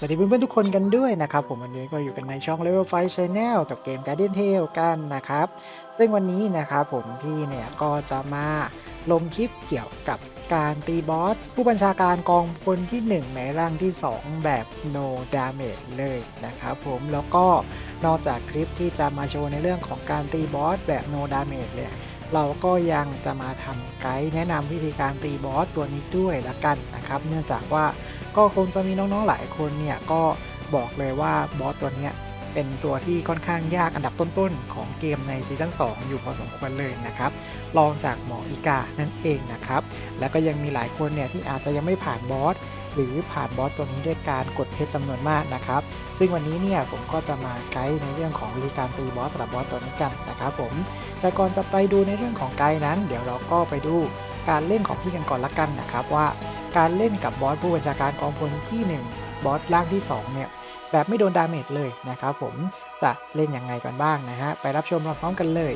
สวัสดีเพื่อนๆทุกคนกันด้วยนะครับ ผมวันนี้ก็อยู่กันในช่อง Level 5 Channel กับเกม Guardian Tale กันนะครับ ซึ่งวันนี้นะครับผมพี่เนี่ยก็จะมาลงคลิปเกี่ยวกับการตีบอส ผู้บัญชาการกองพลที่ 1 ในร่างที่ 2 แบบ no damage เลยนะครับผมแล้วก็นอกจากคลิปที่จะมาโชว์ในเรื่องของการตีบอสแบบ no damage เลย เราก็ยังจะมาทำไกด์แนะนำวิธีการตีบอสตัวนี้ด้วยละกันนะครับ เนื่องจากว่าก็คงจะมีน้องๆหลายคนเนี่ยก็บอกเลยว่าบอสตัวนี้เป็นตัวที่ค่อนข้างยากอันดับต้นๆ ของ เกมในซีซั่น2อยู่พอสมควรเลยนะครับรองจากหมออีกานั่นเองนะครับแล้วก็ยังมีหลายคนเนี่ยที่อาจจะยังไม่ผ่านบอสหรือผ่านบอสตัวนี้ด้วยการกดเพชรจำนวนมากนะครับ ซึ่งวันนี้เนี่ยผมก็จะมาไกด์ในเรื่องของวิธีการตีบอสสำหรับบอสตัวนี้กันนะครับผม แต่ก่อนจะไปดูในเรื่องของไกด์นั้น เดี๋ยวเราก็ไปดูการเล่นของพี่กันก่อนละกันนะครับว่าการเล่นกับบอสผู้บัญชาการกองพลที่ 1 บอสล่างที่2เนี่ยแบบไม่โดนดาเมจเลยนะครับผม จะเล่นยังไงกันบ้างนะฮะ ไปรับชมพร้อมๆกันเลย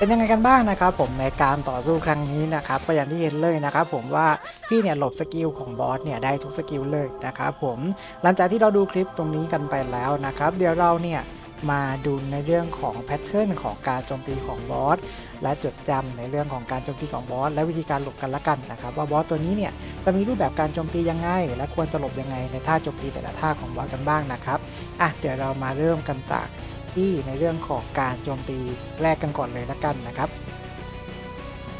เป็นยังไงกันบ้างนะครับผมในการต่อสู้ครั้งนี้นะครับก็อย่างที่เห็นเลยนะครับผมว่าพี่เนี่ยหลบสกิลของบอสเนี่ยได้ทุกสกิลเลยนะครับผมหลังจากที่เราดูคลิปตรงนี้กันไปแล้วนะครับ เดี๋ยวเราเนี่ยมาดูในเรื่องของแพทเทิร์นของการโจมตีของบอสและจดจำในเรื่องของการโจมตีของบอสและวิธีการหลบกันละกันนะครับ ว่าบอสตัวนี้เนี่ยจะมีรูปแบบการโจมตียังไง และควรจะหลบยังไงในท่าโจมตีแต่ละท่าของบอสกันบ้างนะครับอะเดี๋ยวเรามาเริ่มกันจาก ที่ในเรื่องของการโจมตีแรกกันก่อนเลยละกันนะครับ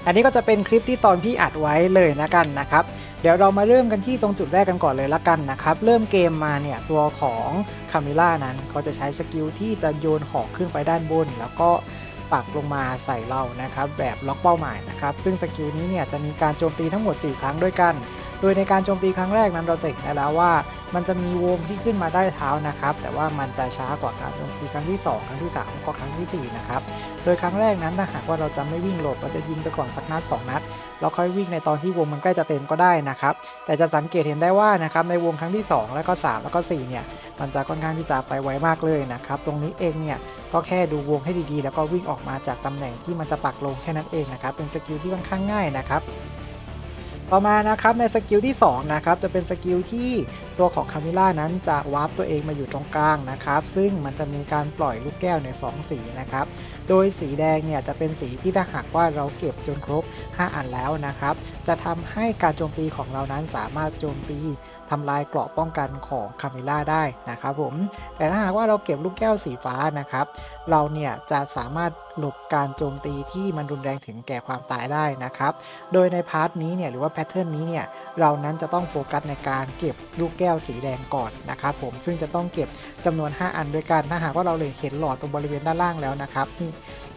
อันนี้ก็จะเป็นคลิปที่ตอนพี่อัดไว้เลยนะกันนะครับ เดี๋ยวเรามาเริ่มกันที่ตรงจุดแรกกันก่อนเลยละกันนะครับ เริ่มเกมมาเนี่ยตัวของคามิล่านั้นเขาจะใช้สกิลที่จะโยนของขึ้นไปด้านบน แล้วก็ปักลงมาใส่เรานะครับ แบบล็อกเป้าหมายนะครับ ซึ่งสกิลนี้เนี่ยจะมีการโจมตีทั้งหมด 4 ครั้งด้วยกัน โดยในการโจมตีครั้งแรกนั้นเราจะเห็นได้แล้วว่า มันจะมีวงที่ขึ้นมาได้เท้านะครับ แต่ว่ามันจะช้ากว่าการโจมตีครั้งที่ 2 ครั้งที่ 3 ก็ครั้งทีสี่ 4 นะครับ โดยครั้งแรกนั้นถ้าหากว่าเราจะไม่วิ่งหลบเราจะยิงไปก่อนสักนัด2นัดแล้วค่อยวิ่งในตอนที่วงมันใกล้จะเต็มก็ได้นะครับ แต่จะสังเกตเห็นได้ว่านะครับในวงครั้งที่ 2 แล้วก็ 3 แล้วก็ 4 เนี่ย มันจะค่อนข้างที่จะไปไวมากเลยนะครับ ตรงนี้เองเนี่ยก็แค่ดูวงให้ดีๆ แล้วก็วิ่งออกมาจากตำแหน่งที่มันจะปักลงแค่นั้นเองนะครับ เป็นสกิลที่ค่อนข้างง่ายนะครับ ต่อมานะครับในสกิลที่2นะครับจะเป็นสกิลที่ตัวของคามิล่านั้นจะวาร์ปตัวเองมาอยู่ตรงกลางนะครับซึ่งมันจะมีการปล่อยลูกแก้วใน 2 สีนะครับโดยสีแดงเนี่ยจะเป็นสีที่ถ้าหากว่าเราเก็บจนครบ 5 อันแล้วนะครับ จะทำให้การโจมตีของเรานั้นสามารถโจมตีทำลายเกราะป้องกันของคาเมล่าได้นะครับผม แต่ถ้าหากว่าเราเก็บลูกแก้วสีฟ้านะครับ เราเนี่ยจะสามารถหลบการโจมตีที่มันรุนแรงถึงแก่ความตายได้นะครับ โดยในพาร์ทนี้เนี่ยหรือว่าแพทเทิร์นนี้เนี่ยเรานั้นจะต้องโฟกัสในการเก็บลูกแก้วสีแดงก่อนนะครับผม ซึ่งจะต้องเก็บจำนวน 5 อันด้วยกัน ถ้าหากว่าเราเลยเห็นหลอดตรงบริเวณด้านล่างแล้วนะครับ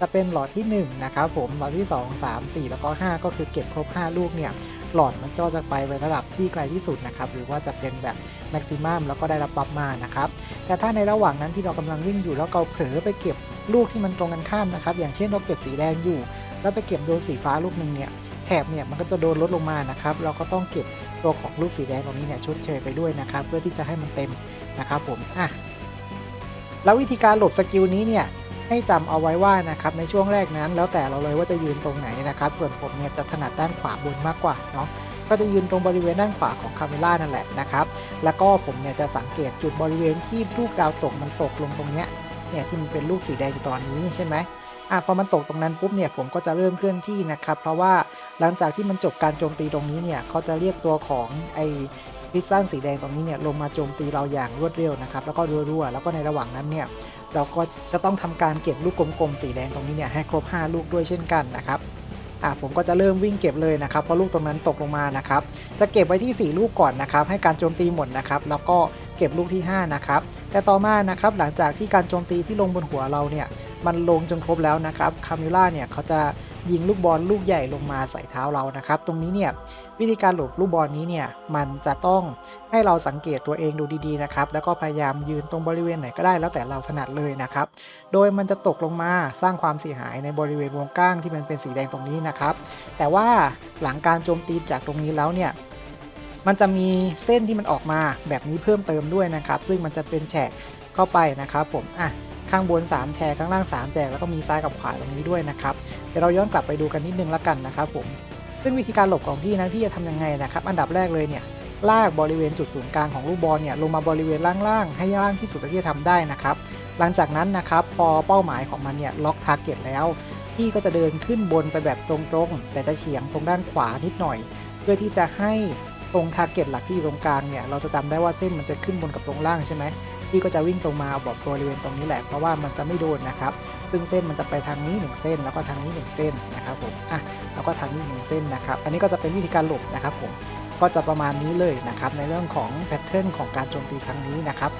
จะเป็นหลอดที่1นะครับผมหลอดที่ 2 3 4 แล้วก็ 5 ก็คือเก็บครบ 5 ลูกเนี่ยหลอดมันก็จะไปไประดับที่ไกลที่สุดนะครับหรือว่าจะเป็นแบบแม็กซิมัมแล้วก็ได้รับบัฟมานะครับแต่ถ้าในระหว่างนั้นที่เรากำลังวิ่งอยู่แล้วเราเผลอไปเก็บลูกที่มันตรงกันข้ามนะครับอย่างเช่นเราเก็บสีแดงอยู่ แล้วไปเก็บโดนสีฟ้าลูกหนึ่งเนี่ยแถบเนี่ยมันก็จะโดนลดลงมานะครับเราก็ต้องเก็บตัวของลูกสีแดงตรงนี้เนี่ยชดเชยไปด้วยนะครับเพื่อที่จะให้มันเต็มนะครับผมอะแล้ววิธีการหลบสกิลนี้เนี่ย ให้จำเอาไว้ว่านะครับในช่วงแรกนั้น แล้วแต่เราเลยว่าจะยืนตรงไหนนะครับ ส่วนผมเนี่ยจะถนัดด้านขวาบนมากกว่าเนาะก็จะยืนตรงบริเวณด้านขวาของคาเมล่านั่นแหละนะครับ แล้วก็ผมเนี่ยจะสังเกตจุดบริเวณที่ลูกดาวตกมันตกลงตรงเนี้ยเนี่ยที่มันเป็นลูกสีแดงอยู่ตอนนี้ใช่ไหมอะพอมันตกตรงนั้นปุ๊บเนี่ยผมก็จะเริ่มเคลื่อนที่นะครับ เพราะว่าหลังจากที่มันจบการโจมตีตรงนี้เนี่ยเขาจะเรียกตัวของไอพิซซ่าสีแดงตรงนี้เนี่ยลงมาโจมตีเราอย่างรวดเร็วนะครับแล้วก็รัวๆแล้วก็ในระหว่างนั้นเนี่ย เราก็จะต้องทำการเก็บลูกกลมๆสีแดงตรงนี้เนี่ยให้ครบ 5 ลูกด้วยเช่นกันนะครับอะผมก็จะเริ่มวิ่งเก็บเลยนะครับเพราะลูกตรงนั้นตกลงมานะครับจะเก็บไว้ที่ 4 ลูกก่อนนะครับ ให้การโจมตีหมดนะครับแล้วก็เก็บลูกที่ 5 นะครับ แต่ต่อมานะครับหลังจากที่การโจมตีที่ลงบนหัวเราเนี่ยมันลงจนครบแล้วนะครับคามิล่าเนี่ยเขาจะ ยิงลูกบอลลูกใหญ่ลงมาใส่เท้าเรานะครับ ตรงนี้เนี่ยวิธีการหลบลูกบอลนี้เนี่ยมันจะต้องให้เราสังเกตตัวเองดูดีๆนะครับแล้วก็พยายามยืนตรงบริเวณไหนก็ได้แล้วแต่เราถนัดเลยนะครับ โดยมันจะตกลงมาสร้างความเสียหายในบริเวณวงก้างที่มันเป็นสีแดงตรงนี้นะครับ แต่ว่าหลังการโจมตีจากตรงนี้แล้วเนี่ยมันจะมีเส้นที่มันออกมาแบบนี้เพิ่มเติมด้วยนะครับ ซึ่งมันจะเป็นแฉกเข้าไปนะครับผมอะ ข้างบน 3แฉกข้างล่าง 3แฉกแล้วก็มีซ้ายกับขวาตรงนี้ด้วยนะครับเดี๋ยวเราย้อนกลับไปดูกันนิดนึงละกันนะครับผมซึ่งวิธีการหลบของพี่นั้นพี่จะทำยังไงนะครับอันดับแรกเลยเนี่ยลากบริเวณจุดศูนย์กลางของลูกบอลเนี่ยลงมาบริเวณล่างๆให้ล่างที่สุดที่จะทำได้นะครับหลังจากนั้นนะครับพอเป้าหมายของมันเนี่ยล็อกทาร์เก็ตแล้วพี่ก็จะเดินขึ้นบนไปแบบตรงๆ แต่จะเฉียงตรงด้านขวานิดหน่อย เพื่อที่จะให้ตรงทาร์เก็ตหลักที่อยู่ตรงกลางเนี่ยเราจะจำได้ว่าเส้นมันจะขึ้นบนกับตรงล่างใช่ไหม พี่ก็จะวิ่งตรงมาบอกบริเวณตรงนี้แหละเพราะว่ามันจะไม่โดนนะครับ ซึ่งเส้นมันจะไปทางนี้ 1 เส้น แล้วก็ทางนี้ 1 เส้นนะครับผมอะแล้วก็ทางนี้ 1 เส้นนะครับ อันนี้ก็จะเป็นวิธีการหลบนะครับผมก็จะประมาณนี้เลยนะครับในเรื่องของแพทเทิร์นของการโจมตีครั้งนี้นะครับ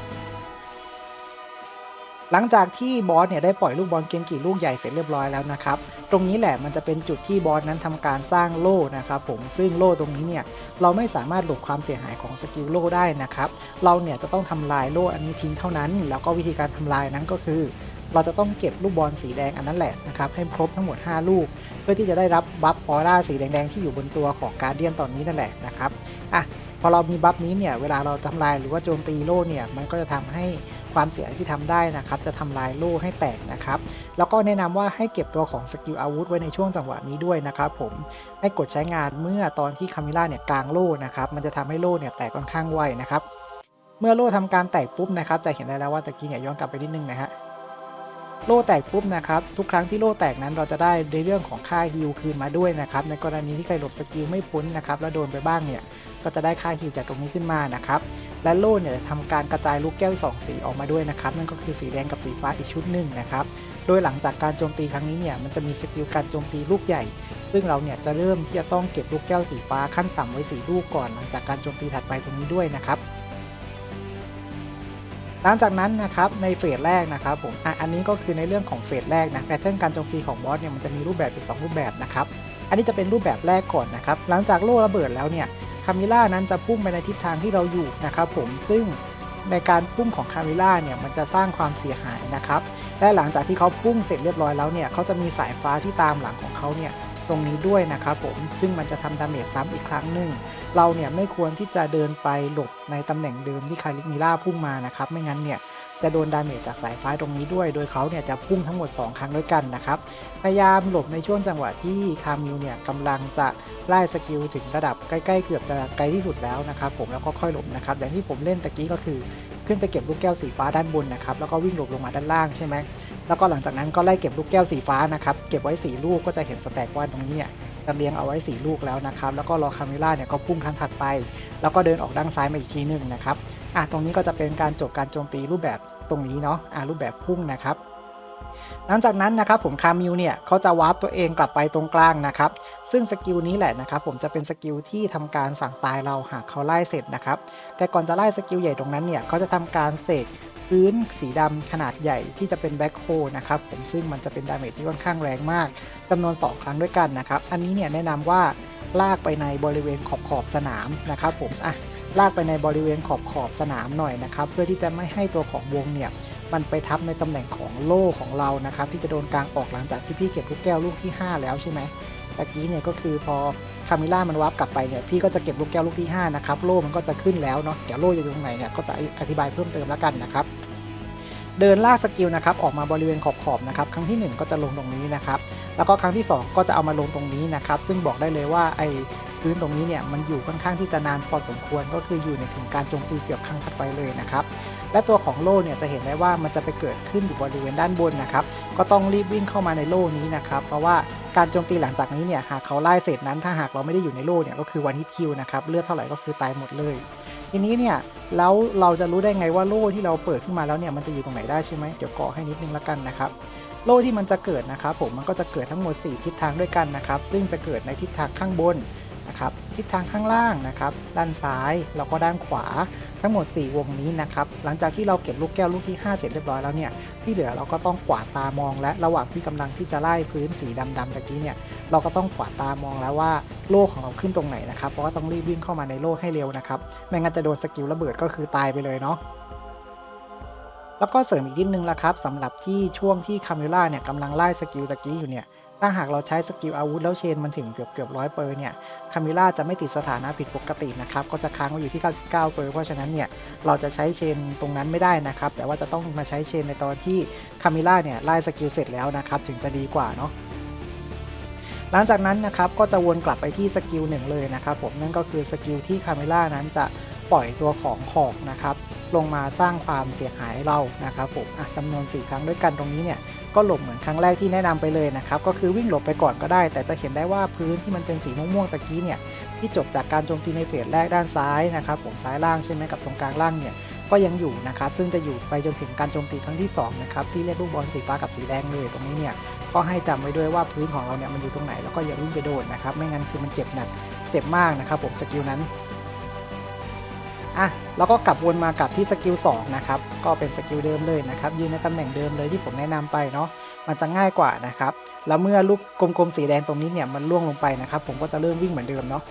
หลังจากที่บอสเนี่ยได้ปล่อยลูกบอลเกงกี่ลูกใหญ่เสร็จเรียบร้อยแล้วนะครับ ตรงนี้แหละมันจะเป็นจุดที่บอสนั้นทำการสร้างโล่นะครับผมซึ่งโล่ตรงนี้เนี่ยเราไม่สามารถหลบความเสียหายของสกิลโล่ได้นะครับ เราเนี่ยจะต้องทำลายโล่อันนี้ทิ้งเท่านั้น แล้วก็วิธีการทำลายนั้นก็คือ เราจะต้องเก็บลูกบอลสีแดงอันนั้นแหละนะครับให้ครบทั้งหมด 5 ลูก เพื่อที่จะได้รับบัฟออร่าสีแดงๆที่อยู่บนตัวของการเดียนตอนนี้นั่นแหละนะครับอะพอเรามีบัฟนี้เนี่ยเวลาเราทำลายหรือว่าโจมตีโล่เนี่ยมันก็จะทำให้ ความเสียงที่ทำได้นะครับ จะทำลายโล่ให้แตกนะครับ แล้วก็แนะนำว่าให้เก็บตัวของสกิลอาวุธไว้ในช่วงจังหวะนี้ด้วยนะครับผมให้กดใช้งานเมื่อตอนที่คามิล่าเนี่ยกลางโล่นะครับ มันจะทำให้โล่เนี่ยแตกค่อนข้างไวนะครับ เมื่อโล่ทำการแตกปุ๊บนะครับ จะเห็นได้แล้วว่าตะกี้เนี่ยย้อนกลับไปนิดนึงนะฮะ โล่แตกปุ๊บนะครับทุกครั้งที่โล่แตกนั้นเราจะได้ในเรื่องของค่าฮิลคืนมาด้วยนะครับในกรณีที่ใครหลบสกิลไม่พ้นนะครับแล้วโดนไปบ้างเนี่ยก็จะได้ค่าฮิลจากตรงนี้ขึ้นมานะครับและโล่เนี่ยทำการกระจายลูกแก้วสองสีออกมาด้วยนะครับนั่นก็คือสีแดงกับสีฟ้าอีกชุดหนึ่งนะครับโดยหลังจากการโจมตีครั้งนี้เนี่ยมันจะมีสกิลการโจมตีลูกใหญ่ ซึ่งเราเนี่ยจะเริ่มที่จะต้องเก็บลูกแก้วสีฟ้าขั้นต่ำไว้สีลูกก่อน หลังจากการโจมตีถัดไปตรงนี้ด้วยนะครับ หลังจากนั้นนะครับในเฟสแรกนะครับผมอะอันนี้ก็คือในเรื่องของเฟสแรกนะแพทเทิร์นการโจมตีของบอสเนี่ยมันจะมีรูปแบบอยู่สองรูปแบบนะครับอันนี้จะเป็นรูปแบบแรกก่อนนะครับหลังจากโล่ระเบิดแล้วเนี่ยคามิล่านั้นจะพุ่งไปในทิศทางที่เราอยู่นะครับผมซึ่งในการพุ่งของคามิล่าเนี่ยมันจะสร้างความเสียหายนะครับและหลังจากที่เขาพุ่งเสร็จเรียบร้อยแล้วเนี่ยเขาจะมีสายฟ้าที่ตามหลังของเขาเนี่ยตรงนี้ด้วยนะครับผมซึ่งมันจะทำดาเมจซ้ำอีกครั้งหนึ่ง เราเนี่ยไม่ควรที่จะเดินไปหลบในตำแหน่งเดิมที่คาริมิล่าพุ่งมานะครับ ไม่งั้นเนี่ยจะโดนดาเมจจากสายฟ้าตรงนี้ด้วย โดยเขาเนี่ยจะพุ่งทั้งหมด 2 ครั้งด้วยกันนะครับ พยายามหลบในช่วงจังหวะที่คามิลเนี่ยกำลังจะไล่สกิลถึงระดับใกล้ๆเกือบจะไกลที่สุดแล้วนะครับผมแล้วก็ค่อยหลบนะครับ อย่างที่ผมเล่นตะกี้ก็คือขึ้นไปเก็บลูกแก้วสีฟ้าด้านบนนะครับ แล้วก็วิ่งหลบลงมาด้านล่างใช่ไหมแล้วก็หลังจากนั้นก็ไล่เก็บลูกแก้วสีฟ้านะครับ เก็บไว้สีลูกก็จะเห็นสแต็กว่าตรงนี้เนี่ย จะเรียงเอาไว้ 4 ลูกแล้วนะครับ แล้วก็รอคาเมล่าเนี่ยก็พุ่งครั้งถัดไป แล้วก็เดินออกด้านซ้ายมาอีกทีหนึ่งนะครับอะตรงนี้ก็จะเป็นการจบการโจมตีรูปแบบตรงนี้เนาะอะรูปแบบพุ่งนะครับ หลังจากนั้นนะครับผมคามิวเนี่ยเขาจะวาร์ปตัวเองกลับไปตรงกลางนะครับซึ่งสกิลนี้แหละนะครับผมจะเป็นสกิลที่ทำการสั่งตายเราหากเขาไล่เสร็จนะครับแต่ก่อนจะไล่สกิลใหญ่ตรงนั้นเนี่ยเขาจะทำการเสกพื้นสีดำขนาดใหญ่ที่จะเป็นแบ็คโฮนะครับผมซึ่งมันจะเป็นดาเมจที่ค่อนข้างแรงมากจำนวน 2 ครั้งด้วยกันนะครับอันนี้เนี่ยแนะนำว่าลากไปในบริเวณขอบขอบสนามนะครับผมอะลากไปในบริเวณขอบขอบสนามหน่อยนะครับ เพื่อที่จะไม่ให้ตัวของวงเนี่ย มันไปทับในตำแหน่งของโล่ของเรานะครับ ที่จะโดนกลางออกหลังจากที่พี่เก็บลูกแก้วลูกที่ 5 แล้วใช่ไหมตะกี้เนี่ยก็คือพอคามิล่ามันวับกลับไปเนี่ยพี่ก็จะเก็บลูกแก้วลูกที่5นะครับโล่มันก็จะขึ้นแล้วเนาะเดี๋ยวโล่จะอยู่ตรงไหนเนี่ยก็จะอธิบายเพิ่มเติมแล้วกันนะครับ เดินลากสกิลนะครับออกมาบริเวณขอบๆนะครับครั้งที่ 1 ก็จะลงตรงนี้นะครับแล้วก็ครั้งที่ 2 ก็จะเอามาลงตรงนี้นะครับซึ่งบอกได้เลยว่าไอ้พื้นตรงนี้เนี่ยมันอยู่ค่อนข้างที่จะนานพอสมควรก็คืออยู่ในถึงการโจมตีเกือบครั้งถัดไปเลยนะครับ และตัวของโล่เนี่ยจะเห็นได้ว่ามันจะไปเกิดขึ้นอยู่บริเวณด้านบนนะครับ ก็ต้องรีบวิ่งเข้ามาในโล่นี้นะครับ เพราะว่าการโจมตีหลังจากนี้เนี่ยหากเขาไล่เสร็จนั้นถ้าหากเราไม่ได้อยู่ในโล่เนี่ยก็คือวันฮิตคิวนะครับเลือดเท่าไหร่ก็คือตายหมดเลยทีนี้เนี่ยแล้วเราจะรู้ได้ไงว่าโล่ที่เราเปิดขึ้นมาแล้วเนี่ยมันจะอยู่ตรงไหนได้ใช่ไหมเดี๋ยวก่อให้นิดนึงละกันนะครับโล่ที่มันจะเกิดนะครับผมมันก็จะเกิดทั้งหมด 4 ทิศทางด้วยกันนะครับซึ่งจะเกิดในทิศทางข้างบนนะครับ ทิศทางข้างล่างนะครับ ด้านซ้ายแล้วก็ด้านขวา ทั้งหมด 4 วงนี้นะครับ หลังจากที่เราเก็บลูกแก้วลูกที่ 5 เสร็จเรียบร้อยแล้วเนี่ย ที่เหลือเราก็ต้องกวาดตามองและระหว่างที่กำลังที่จะไล่พื้นสีดำๆตะกี้เนี่ย เราก็ต้องกวาดตามองแล้วว่าโล่ของเราขึ้นตรงไหนนะครับ เพราะว่าต้องรีบวิ่งเข้ามาในโล่ให้เร็วนะครับ ไม่งั้นจะโดนสกิลระเบิดก็คือตายไปเลยเนาะแล้วก็เสริมอีกนิดนึงละครับสำหรับที่ช่วงที่คาเมล่าเนี่ยกำลังไล่สกิลตะกี้อยู่เนี่ย ถ้าหากเราใช้สกิลอาวุธแล้วเชนมันถึงเกือบเกือบร้อยเปอร์เนี่ยคาเมล่าจะไม่ติดสถานะผิดปกตินะครับ ก็จะค้างไว้อยู่ที่ 99เปอร์เพราะฉะนั้นเนี่ยเราจะใช้เชนตรงนั้นไม่ได้นะครับ แต่ว่าจะต้องมาใช้เชนในตอนที่คาเมล่าเนี่ยไล่สกิลเสร็จแล้วนะครับถึงจะดีกว่าเนาะหลังจากนั้นนะครับก็จะวนกลับไปที่สกิลหนึ่งเลยนะครับผมนั่นก็คือสกิลที่คาเมล่านั้นจะปล่อยตัวของขอกนะครับลงมาสร้างความเสียหายเรานะครับผมอะจำนวน 4 ครั้งด้วยกันตรงนี้เนี่ย ก็หลบเหมือนครั้งแรกที่แนะนำไปเลยนะครับก็คือวิ่งหลบไปก่อนก็ได้ แต่จะเห็นได้ว่าพื้นที่มันเป็นสีม่วงๆตะกี้เนี่ยที่จบจากการโจมตีในเฟสแรกด้านซ้ายนะครับผมซ้ายล่างใช่ไหมกับตรงกลางล่างเนี่ยก็ยังอยู่นะครับซึ่งจะอยู่ไปจนถึงการโจมตีครั้งที่สองนะครับที่เรียกลูกบอลสีฟ้ากับสีแดงเลยตรงนี้เนี่ยก็ให้จำไว้ด้วยว่าพื้นของเราเนี่ยมันอยู่ตรงไหนแล้วก็อย่าวิ่งไปโดนนะครับไม่งั้นคือมันเจ็บหนักเจ็บมากนะครับผมสกิลนั้น แล้วก็กลับวนมากลับที่สกิล2นะครับ ก็เป็นสกิลเดิมเลยนะครับ ยืนในตำแหน่งเดิมเลยที่ผมแนะนำไปเนาะ มันจะง่ายกว่านะครับ แล้วเมื่อลูกกลมๆสีแดงตรงนี้เนี่ยมันล่วงลงไปนะครับ ผมก็จะเริ่มวิ่งเหมือนเดิมเนาะ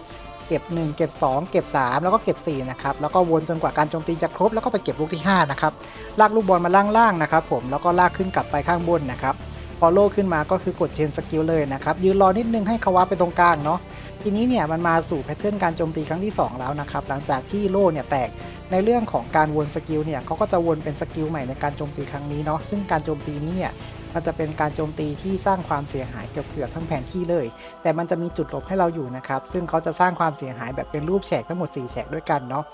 เก็บ 1 เก็บ 2 เก็บ 3 แล้วก็เก็บ4นะครับ แล้วก็วนจนกว่าการโจมตีจะครบ แล้วก็ไปเก็บลูกที่5นะครับ ลากลูกบอลมาล่างๆนะครับ ผม แล้วก็ลากขึ้นกลับไปข้างบนนะครับ follow ขึ้นมาก็คือกด change skill เลยนะครับ ยืนรอนิดนึงให้เขาวับไปตรงกลางเนาะทีนี้เนี่ยมันมาสู่แพทเทิร์นการโจมตีครั้งที่ 2 แล้วนะครับ หลังจากที่โล่เนี่ยแตกในเรื่องของการวนสกิลเนี่ยเขาก็จะวนเป็นสกิลใหม่ในการโจมตีครั้งนี้เนาะซึ่งการโจมตีนี้เนี่ยมันจะเป็นการโจมตีที่สร้างความเสียหายเกือบๆทั้งแผนที่เลย แต่มันจะมีจุดหลบให้เราอยู่นะครับซึ่งเขาจะสร้างความเสียหายแบบเป็นรูปแฉกทั้งหมด 4 แฉกด้วยกันเนาะ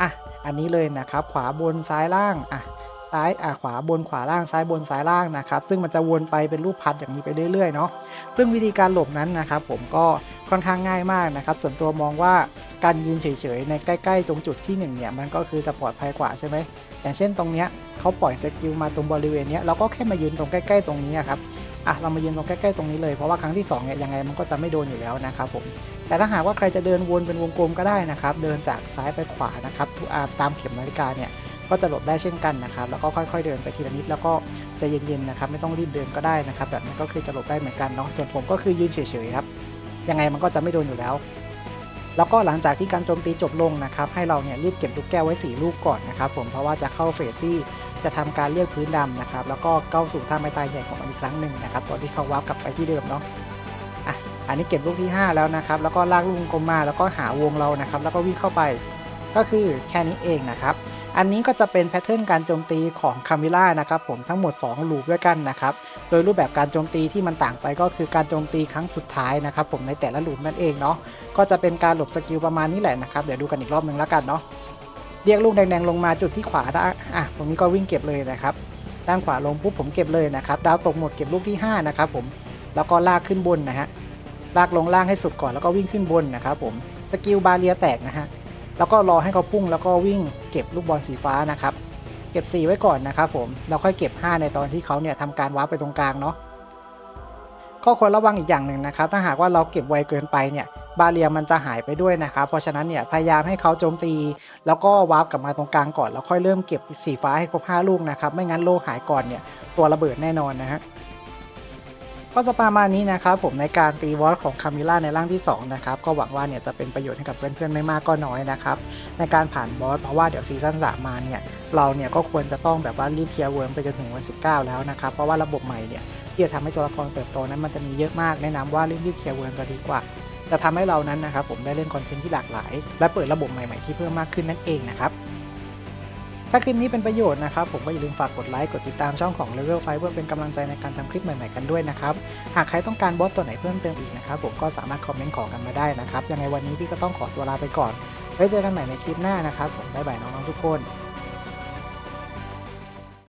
อะอันนี้เลยนะครับขวาบนซ้ายล่างอะ ซ้ายอะขวาบนขวาล่างซ้ายบนซ้ายล่างนะครับ ซึ่งมันจะวนไปเป็นรูปพัดอย่างนี้ไปเรื่อยๆเนาะซึ่งวิธีการหลบนั้นนะครับ ผมก็ค่อนข้างง่ายมากนะครับส่วนตัวมองว่าการยืนเฉยๆในใกล้ๆ ตรงจุดที่1เนี่ยมันก็คือจะปลอดภัยกว่าใช่ไหมอย่างเช่นตรงเนี้ยเขาปล่อยสกิลมาตรงบริเวณเนี้ยเราก็แค่มายืนตรงใกล้ๆตรงนี้ครับอะเรามายืนตรงใกล้ๆตรงนี้เลยเพราะว่าครั้งที่2เนี่ยยังไงมันก็จะไม่โดนอยู่แล้วนะครับผมแต่ถ้าหากว่าใครจะเดินวนเป็นวงกลมก็ได้นะครับ เดินจากซ้ายไปขวานะครับทุอาตามเข็มนาฬิกาเนี่ย ก็จะหลบได้เช่นกันนะครับ แล้วก็ค่อยๆเดินไปทีละนิดแล้วก็จะเย็นๆนะครับ ไม่ต้องรีบเดินก็ได้นะครับ แบบนี้ก็คือจะหลบได้เหมือนกันเนาะส่วนผมก็คือยืนเฉยๆครับ ยังไงมันก็จะไม่โดนอยู่แล้ว แล้วก็หลังจากที่การโจมตีจบลงนะครับ ให้เราเนี่ยรีบเก็บลูกแก้วไว้ 4 ลูกก่อนนะครับ ผมเพราะว่าจะเข้าเฟสที่จะทำการเรียกพื้นดำนะครับ แล้วก็เข้าสู่ท่าไม้ตายใหญ่ของมันอีกครั้งหนึ่งนะครับ ตอนที่เขาวาร์ปกลับไปที่เดิมเนาะอะอันนี้เก็บลูกที่ 5 แล้วนะครับ แล้วก็ลากลูกกลมมา แล้วก็หาวงเรานะครับ แล้วก็วิ่งเข้าไป ก็คือแค่นี้เองนะครับ อันนี้ก็จะเป็นแพทเทิร์นการโจมตีของคามิล่านะครับผมทั้งหมด 2 ลูปด้วยกันนะครับ โดยรูปแบบการโจมตีที่มันต่างไปก็คือการโจมตีครั้งสุดท้ายนะครับผมในแต่ละลูปนั่นเองเนาะก็จะเป็นการหลบสกิลประมาณนี้แหละนะครับเดี๋ยวดูกันอีกรอบหนึ่งแล้วกันเนาะเรียกลูกแดงๆลงมาจุดที่ขวาได้อะตรงนี้ก็วิ่งเก็บเลยนะครับด้านขวาลงปุ๊บผมเก็บเลยนะครับดาวตกหมดเก็บลูกที่ 5 นะครับผมแล้วก็ลากขึ้นบนนะฮะลากลงล่างให้สุดก่อนแล้วก็วิ่งขึ้นบนนะครับผมสกิลบาเรียแตกนะฮะแล้วก็รอให้เขาพุ่งแล้วก็วิ่ง ก็บลูกบอลสีฟ้านะครับ เก็บ 4 ไว้ก่อนนะครับผมแล้วค่อยเก็บ 5 ในตอนที่เขาเนี่ยทำการวาร์ปไปตรงกลางเนาะข้อควรระวังอีกอย่างหนึ่งนะครับ ถ้าหากว่าเราเก็บไวเกินไปเนี่ยบาเรียมันจะหายไปด้วยนะครับ เพราะฉะนั้นเนี่ยพยายามให้เขาโจมตี แล้วก็วาร์ปกลับมาตรงกลางก่อน แล้วค่อยเริ่มเก็บสีฟ้าให้ครบ 5 ลูกนะครับ ไม่งั้นโลหายก่อนเนี่ยตัวระเบิดแน่นอนนะฮะ ก็จะประมาณนี้นะครับผมในการตีวอลของคามิล่าในร่างที่2นะครับก็หวังว่าเนี่ยจะเป็นประโยชน์ให้กับเพื่อนๆไม่มากก็น้อยนะครับในการผ่านบอสเพราะว่าเดี๋ยวซีซั่นสามมาเนี่ยเราเนี่ยก็ควรจะต้องแบบว่ารีบเคลียร์เวิร์มไปจนถึงวัน 19 แล้วนะครับเพราะว่าระบบใหม่เนี่ยที่จะทำให้ตัวละครเติบโตนั้นมันจะมีเยอะมากแนะนำว่ารีบๆเคลียร์เวิร์มจะดีกว่าจะทำให้เรานั้นนะครับผมได้เล่นคอนเทนต์ที่หลากหลาย และเปิดระบบใหม่ๆที่เพิ่มมากขึ้นนั่นเองนะครับ ถ้าคลิปนี้เป็นประโยชน์นะครับ ผมก็อย่าลืมฝากกดไลค์ กดติดตามช่องของ Level 5เพื่อเป็นกำลังใจในการทำคลิปใหม่ๆกันด้วยนะครับ หากใครต้องการบอสตัวไหนเพิ่มเติมอีกนะครับ ผมก็สามารถคอมเมนต์ขอกันมาได้นะครับ ยังไงวันนี้พี่ก็ต้องขอตัวลาไปก่อน ไว้เจอกันใหม่ในคลิปหน้านะครับ ผมบ๊ายบายน้องๆทุกคน